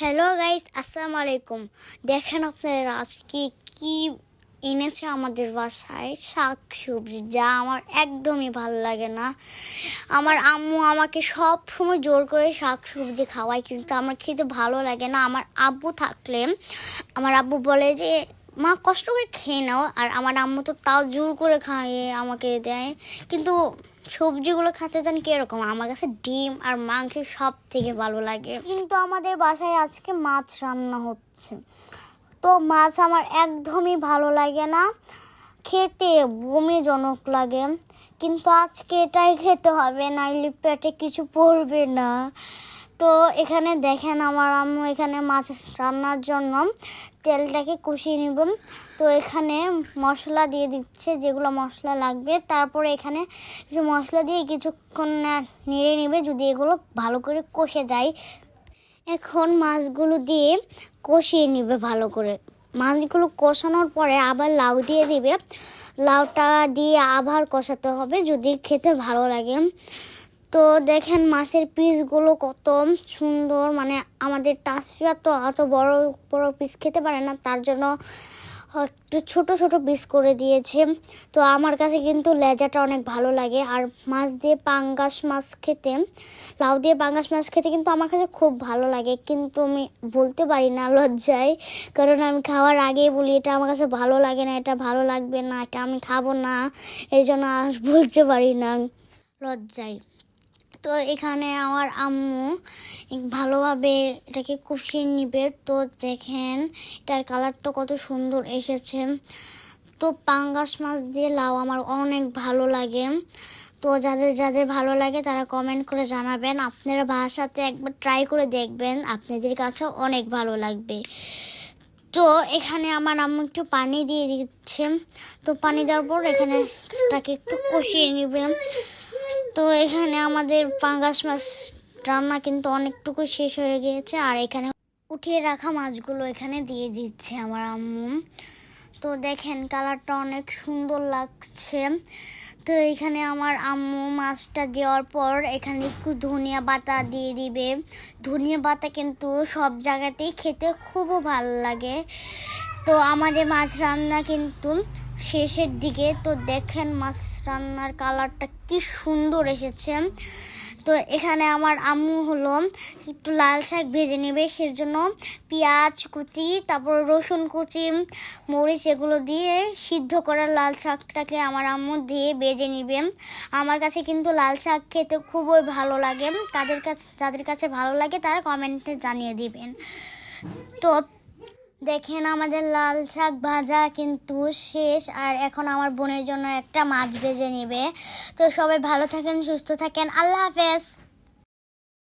Hello guys আসসালামু আলাইকুম দেখেন আপনারা আজকে কি এনেছে আমাদের বাসায়? শাক সবজি, যা আমার একদমই ভালো লাগে না। আমার আম্মু আমাকে সব সময় জোর করে শাক সবজি খাওয়ায়, কিন্তু আমার খেতে ভালো লাগে না। আমার আব্বু থাকলে, আমার আব্বু বলে যে মা কষ্ট করে খেয়ে নাও, আর আমার আম্মু তো তাও জোর করে খাইয়ে আমাকে দেয়। কিন্তু সবজিগুলো খেতে জানি কীরকম, আমার কাছে ডিম আর মাংস সব থেকে ভালো লাগে। কিন্তু আমাদের বাসায় আজকে মাছ রান্না হচ্ছে। তো মাছ আমার একদমই ভালো লাগে না। খেতে বমিজনক লাগে। কিন্তু আজকে এটাই খেতে হবে, নাইলে পেটে কিছু পড়বে না। তো এখানে দেখেন আমার আম্মু এখানে মাছ রান্নার জন্য তেলটাকে কষিয়ে নিব। তো এখানে মশলা দিয়ে দিচ্ছে যেগুলো মশলা লাগবে। তারপরে এখানে কিছু মশলা দিয়ে কিছুক্ষণ নেড়ে নেবে যদি এগুলো ভালো করে কষে যায়। এখন মাছগুলো দিয়ে কষিয়ে নিবে ভালো করে। মাছগুলো কষানোর পরে আবার লাউ দিয়ে দিবে। লাউটা দিয়ে আবার কষাতে হবে যদি খেতে ভালো লাগে। তো দেখেন মাছের পিসগুলো কত সুন্দর মানে আমাদের তাসফিয়া তো অত বড় বড় পিস খেতে পারে না, তার জন্য একটু ছোট ছোট পিস করে দিয়েছে। তো আমার কাছে কিন্তু লেজাটা অনেক ভালো লাগে। আর মাছ দিয়ে পাঙ্গাস মাছ খেতে, লাউ দিয়ে পাঙ্গাস মাছ খেতে কিন্তু আমার কাছে খুব ভালো লাগে। কিন্তু আমি বলতে পারি না লজ্জায়, কারণ আমি খাওয়ার আগেই বলি, এটা আমার কাছে ভালো লাগে না, এটা ভালো লাগবে না, এটা আমি খাব না, এই জন্য আর বলতে পারি না লজ্জায়। তো এখানে আমার আম্মু ভালোভাবে এটাকে কষিয়ে নিবে। তো দেখেন, এটার কালারটা কত সুন্দর এসেছে। তো পাঙ্গাস মাছ দিয়ে লাউ আমার অনেক ভালো লাগে। তো যাদের যাদের ভালো লাগে তারা কমেন্ট করে জানাবেন। আপনারা বাসাতে একবার ট্রাই করে দেখবেন, আপনাদের কাছেও অনেক ভালো লাগবে। তো এখানে আমার আম্মু একটু পানি দিয়ে দিচ্ছে। তো পানি দেওয়ার পর এখানে এটাকে একটু কষিয়ে নেবেন তো এখানে আমাদের পাঙ্গাস মাছ রান্না কিন্তু অনেকটুকু শেষ হয়ে গিয়েছে, আর এখানে উঠিয়ে রাখা মাছগুলো এখানে দিয়ে দিচ্ছে আমার আম্মু। তো দেখেন কালারটা অনেক সুন্দর লাগছে। তো এখানে আমার আম্মু মাছটা দেওয়ার পর এখানে একটু ধনিয়া পাতা দিয়ে দিবে। ধনিয়া পাতা কিন্তু সব জায়গাতেই খেতে খুবই ভালো লাগে। তো আমাদের মাছ রান্না কিন্তু শেষের দিকে তো দেখেন মাছ রান্নার কালারটা কি সুন্দর এসেছে। তো এখানে আমার আম্মু হলো একটু লাল শাক ভেজে নেবে সের জন্য পেঁয়াজ কুচি, তারপর রসুন কুচি, মরিচ এগুলো দিয়ে সিদ্ধ করা লাল শাকটাকে আমার আম্মু দিয়ে ভেজে নিবে। আমার কাছে কিন্তু লাল শাক খেতে খুবই ভালো লাগে। তাদের কাছে, যাদের কাছে ভালো লাগে তারা কমেন্টে জানিয়ে দিবেন। তো দেখেন আমাদের লাল শাক ভাজা কিন্তু শেষ, আর এখন আমার বোনের জন্য একটা মাছ ভেজে নিবে। তো সবাই ভালো থাকেন, সুস্থ থাকেন। আল্লাহ হাফেজ।